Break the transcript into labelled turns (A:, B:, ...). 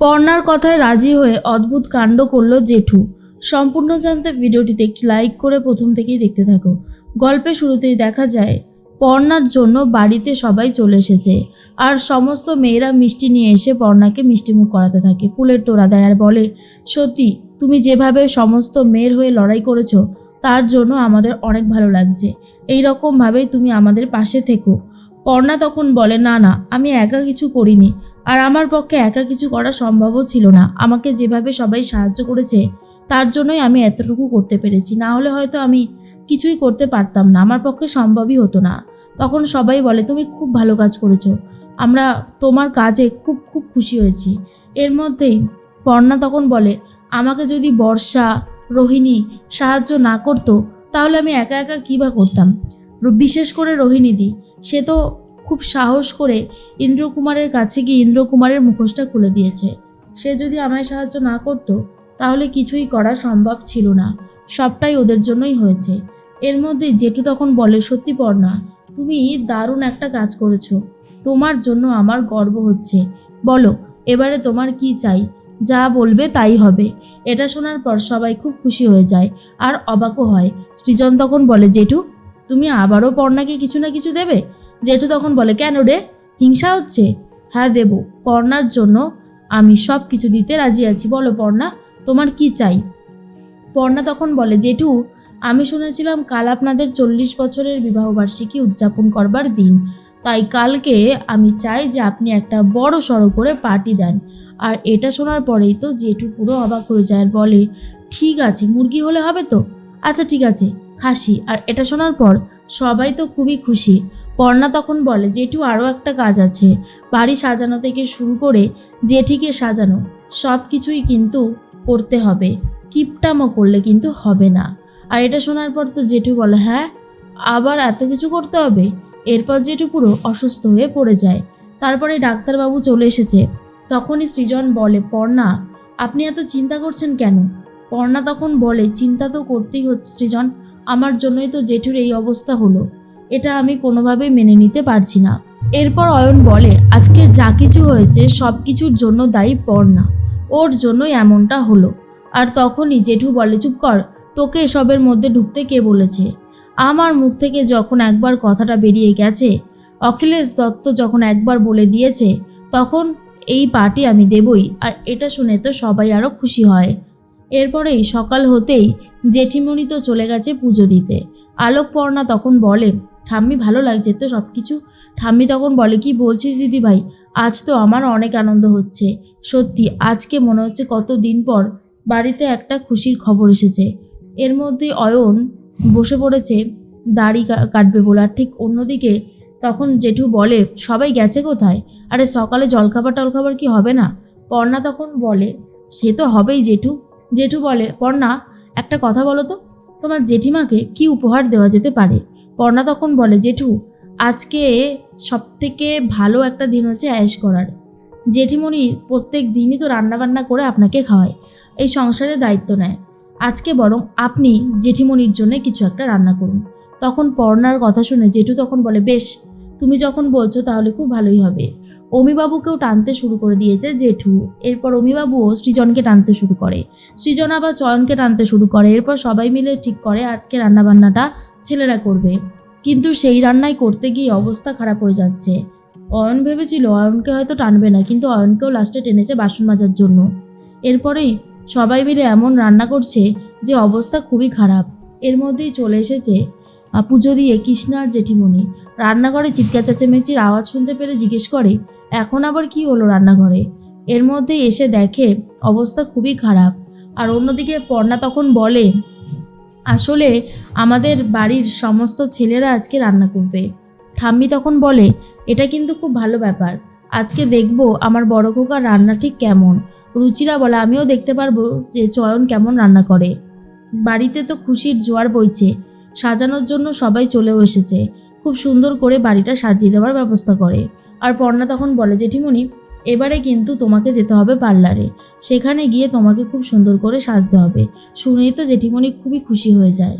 A: পর্ণার কথায় রাজি হয়ে অদ্ভুত কাণ্ড করল জেঠু। সম্পূর্ণ জানতে ভিডিওটিতে একটি লাইক করে প্রথম থেকেই দেখতে থাকো। গল্পের শুরুতেই দেখা যায়, পর্ণার জন্য বাড়িতে সবাই চলে এসেছে। আর সমস্ত মেয়েরা মিষ্টি নিয়ে এসে পর্ণাকে মিষ্টিমুখ করাতে থাকে। ফুলের তোড়া দেয় আর বলে, সত্যি, তুমি যেভাবে সমস্ত মেয়ের হয়ে লড়াই করেছ, তার জন্য আমাদের অনেক ভালো লাগছে। এই রকমভাবেই তুমি আমাদের পাশে থেকো। পর্ণা তখন বলে, না না, আমি একা কিছু করিনি। আর আমার পক্ষে একা কিছু করা সম্ভবও ছিল না। আমাকে যেভাবে সবাই সাহায্য করেছে, তার জন্যই আমি এতটুকু করতে পেরেছি। না হলে হয়তো আমি কিছুই করতে পারতাম না। আমার পক্ষে সম্ভবই হতো না। তখন সবাই বলে, তুমি খুব ভালো কাজ করেছ। আমরা তোমার কাজে খুব খুব খুশি হয়েছি। এর মধ্যেই পর্ণা তখন বলে, আমাকে যদি বর্ষা, রোহিণী সাহায্য না করতো, তাহলে আমি একা একা কী বা করতাম? বিশেষ করে রোহিণীদি। সে তো খুব সাহস করে ইন্দ্রকুমারের কাছে গিয়ে ইন্দ্রকুমারের মুখোশটা খুলে দিয়েছে। সে যদি আমায় সাহায্য না করতো, তাহলে কিছুই করা সম্ভব ছিল না। সবটাই ওদের জন্যই হয়েছে। এর মধ্যে জেঠু তখন বলে, সত্যি পর্ণা তুমি দারুণ একটা কাজ করেছ। তোমার জন্য আমার গর্ব হচ্ছে। বলো, এবারে তোমার কি চাই? যা বলবে তাই হবে। এটা শোনার পর সবাই খুব খুশি হয়ে যায় আর অবাকও হয়। সৃজন তখন বলে, জেঠু, তুমি আবারও পর্ণাকে কিছু না কিছু দেবে? জেঠু তখন বলে, কেন রে? হিংসা হচ্ছে? হ্যাঁ দেব, পর্ণার জন্য আমি সব কিছু দিতে রাজি আছি। বলো পর্ণা, তোমার কি চাই? পর্ণা তখন বলে, জেঠু, আমি শুনেছিলাম কাল আপনাদের চল্লিশ বছরের বিবাহবার্ষিকী উদযাপন করবার দিন। তাই কালকে আমি চাই যে আপনি একটা বড় সড়ো করে পার্টি দেন। আর এটা শোনার পরেই তো জেঠু পুরো অবাক হয়ে যায় আর বলে, ঠিক আছে, মুরগি হলে হবে তো? আচ্ছা ঠিক আছে, খাসি। আর এটা শোনার পর সবাই তো খুবই খুশি। পর্ণা তখন বলে, জেঠু আরও একটা কাজ আছে। বাড়ি সাজানো থেকে শুরু করে জেঠিকে সাজানো, সব কিছুই কিন্তু করতে হবে। কিপটামো করলে কিন্তু হবে না। আর এটা শোনার পর তো জেঠু বলে হ্যাঁ আবার এত কিছু করতে হবে? এরপর জেঠু পুরো অসুস্থ হয়ে পড়ে যায়। তারপরে ডাক্তারবাবু চলে এসেছে। তখনই সৃজন বলে, পর্ণা, আপনি এত চিন্তা করছেন কেন? পর্ণা তখন বলে, চিন্তা তো করতেই হচ্ছে সৃজন। আমার জন্যই তো জেঠুর এই অবস্থা হলো। এটা আমি কোনোভাবেই মেনে নিতে পারছি না। এরপর অয়ন বলে, আজকে যা কিছু হয়েছে, সব কিছুর জন্য দায়ী পর্ণা। ওর জন্যই এমনটা হলো। আর তখনই জেঠু বলে, চুপ কর, তোকে এসবের মধ্যে ঢুকতে কে বলেছে? আমার মুখ থেকে যখন একবার কথাটা বেরিয়ে গেছে, অখিলেশ দত্ত যখন একবার বলে দিয়েছে, তখন এই পার্টি আমি দেবই, আর এটা শুনে তো সবাই আরও খুশি হয়। এরপরেই সকাল হতেই জেঠিমণি তো চলে গেছে পুজো দিতে। আলোকপর্ণা তখন বলে ঠাম্মি ভালো লাগছে তো সব কিছু ঠাম্মি তখন বলে, কি বলছিস দিদি ভাই আজ তো আমার অনেক আনন্দ হচ্ছে। সত্যি, আজকে মনে হচ্ছে কত দিন পর বাড়িতে একটা খুশির খবর এসেছে। এর মধ্যে অয়ন বসে পড়েছে, দাড়ি কাটবে বলে। আর ঠিক অন্যদিকে তখন জেঠু বলে, সবাই গেছে কোথায়? আরে সকালে জলখাবার টলখাবার কি হবে না? পর্ণা তখন বলে, সে তো হবেই জেঠু। জেঠু বলে, পর্ণা, একটা কথা বলো তো, তোমার জেঠিমাকে কি উপহার দেওয়া যেতে পারে? পর্ণা তখন বলে, জেঠু, আজকে সব থেকে ভালো একটা দিন হচ্ছে অ্যাশ করার। জেঠিমণি প্রত্যেক দিনই তো রান্নাবান্না করে আপনাকে খাওয়ায়, এই সংসারের দায়িত্ব নেয়। আজকে বরং আপনি জেঠিমণির জন্য কিছু একটা রান্না করুন। তখন পর্ণার কথা শুনে জেঠু তখন বলে, বেশ, তুমি যখন বলছো তাহলে খুব ভালোই হবে। অমিবাবুকেও টানতে শুরু করে দিয়েছে জেঠু। এরপর অমিবাবুও সৃজনকে টানতে শুরু করে। সৃজন আবার চয়নকে টানতে শুরু করে। এরপর সবাই মিলে ঠিক করে আজকে রান্নাবান্নাটা ছেলেরা করবে। কিন্তু সেই রান্নাই করতে গিয়ে অবস্থা খারাপ হয়ে যাচ্ছে। অয়ন ভেবেছিল অয়নকে হয়তো টানবে না, কিন্তু অয়নকেও লাস্টে টেনেছে বাসন মাজার জন্য। এরপরেই সবাই মিলে এমন রান্না করছে যে অবস্থা খুবই খারাপ। এর মধ্যেই চলে এসেছে পুজো দিয়ে কৃষ্ণার জেঠিমণি। রান্নাঘরে চিৎকা চেঁচামেচির আওয়াজ শুনতে পেরে জিজ্ঞেস করে, এখন আবার কি হলো রান্নাঘরে? এর মধ্যে এসে দেখে অবস্থা খুবই খারাপ। আর অন্যদিকে পর্ণা তখন বলে আসলে আমাদের বাড়ির সমস্ত ছেলেরা আজকে রান্না করবে। ঠাম্মি তখন বলে, এটা কিন্তু খুব ভালো ব্যাপার। আজকে দেখব আমার বড় খোকার রান্না ঠিক কেমন। রুচিরা বলে, আমিও দেখতে পারব যে চয়ন কেমন রান্না করে। বাড়িতে তো খুশির জোয়ার বইছে। সাজানোর জন্য সবাই চলেও এসেছে। খুব সুন্দর করে বাড়িটা সাজিয়ে দেওয়ার ব্যবস্থা করে। আর পর্ণা তখন বলে, জেঠিমণি এবারে কিন্তু তোমাকে যেতে হবে পার্লারে। সেখানে গিয়ে তোমাকে খুব সুন্দর করে সাজতে হবে। শুনেই তো জেঠিমণি খুবই খুশি হয়ে যায়।